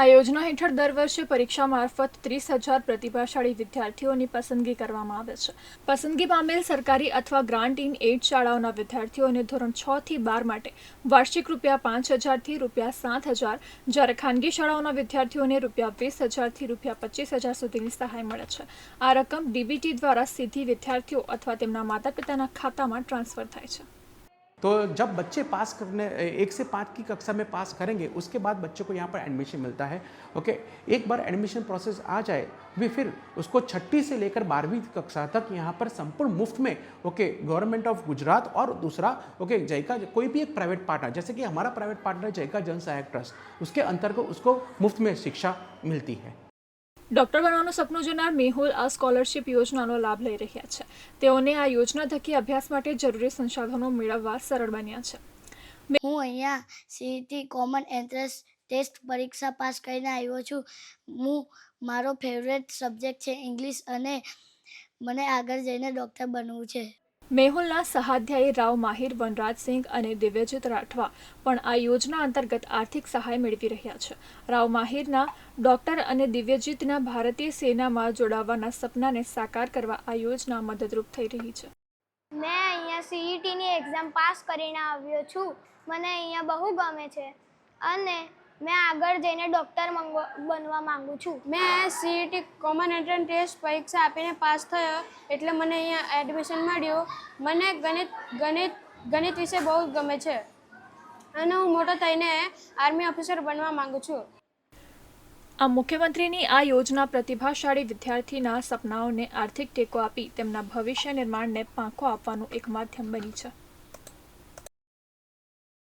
આ યોજના હેઠળ દર વર્ષે પરીક્ષા મારફત ત્રીસ હજાર પ્રતિભાશાળી વિદ્યાર્થીઓની પસંદગી કરવામાં આવે છે. પસંદગી પામેલ સરકારી અથવા ગ્રાન્ટ ઇન એઇડ શાળાઓના વિદ્યાર્થીઓને ધોરણ છ થી બાર માટે વાર્ષિક રૂપિયા પાંચ હજારથી રૂપિયા સાત હજાર, જ્યારે ખાનગી શાળાઓના વિદ્યાર્થીઓને રૂપિયા વીસ હજારથી રૂપિયા પચીસ હજાર સુધીની સહાય મળે છે. આ રકમ ડીબીટી દ્વારા સીધી વિદ્યાર્થીઓ અથવા તેમના માતા પિતાના ખાતામાં ટ્રાન્સફર થાય છે. तो जब बच्चे पास करने, एक से पाँच की कक्षा में पास करेंगे, उसके बाद बच्चे को यहाँ पर एडमिशन मिलता है ओके एक बार एडमिशन प्रोसेस आ जाए, वे फिर उसको छठी से लेकर बारहवीं कक्षा तक यहाँ पर संपूर्ण मुफ़्त में ओके गवर्नमेंट ऑफ़ गुजरात और दूसरा ओके जयका कोई भी एक प्राइवेट पार्टनर जैसे कि हमारा प्राइवेट पार्टनर जयका जन सहायक ट्रस्ट उसके अंतर्गत उसको मुफ़्त में शिक्षा मिलती है। ડોક્ટર બનવાનું સપનું જોનાર મેહુલ આ સ્કોલરશિપ યોજનાનો લાભ લઈ રહ્યા છે. તેઓને આ યોજના થકી અભ્યાસ માટે જરૂરી સંસાધનો મેળવવા સરળ બન્યા છે. હું અહીંયા સીઈટી કોમન એન્ટ્રન્સ ટેસ્ટ પરીક્ષા પાસ કરીને આવ્યો છું. હું, મારો ફેવરેટ સબ્જેક્ટ છે ઇંગ્લિશ અને મને આગળ જઈને ડૉક્ટર બનવું છે. મેહુલના સહાધ્યાયી રાવ માહિર વનરાજસિંહ અને દિવ્યજીત રાઠવા પણ આ યોજના અંતર્ગત આર્થિક સહાય મેળવી રહ્યા છે. રાવ માહિરના ડોક્ટર અને દિવ્યજીતના ભારતીય સેનામાં જોડાવાના સપનાને સાકાર કરવા આ યોજના મદદરૂપ થઈ રહી છે. મેં અહીંયા સીઈટીની એક્ઝામ પાસ કરીને આવ્યો છું. મને અહીંયા બહુ ગમે છે. અને મેં આગળ જઈને ડૉક્ટર બનવા માંગુ છું. મેં સીઈટી કોમન એન્ટ્રન્સ ટેસ્ટ પરીક્ષા આપીને પાસ થયો એટલે મને અહીંયા એડમિશન મળ્યું. મને ગણિત ગણિત ગણિત વિશે બહુ ગમે છે. અને હું મોટો થઈને આર્મી ઓફિસર બનવા માંગુ છું. આ મુખ્યમંત્રીની આ યોજના પ્રતિભાશાળી વિદ્યાર્થીના સપનાઓને આર્થિક ટેકો આપી તેમના ભવિષ્ય નિર્માણને પાંખો આપવાનું એક માધ્યમ બની છે.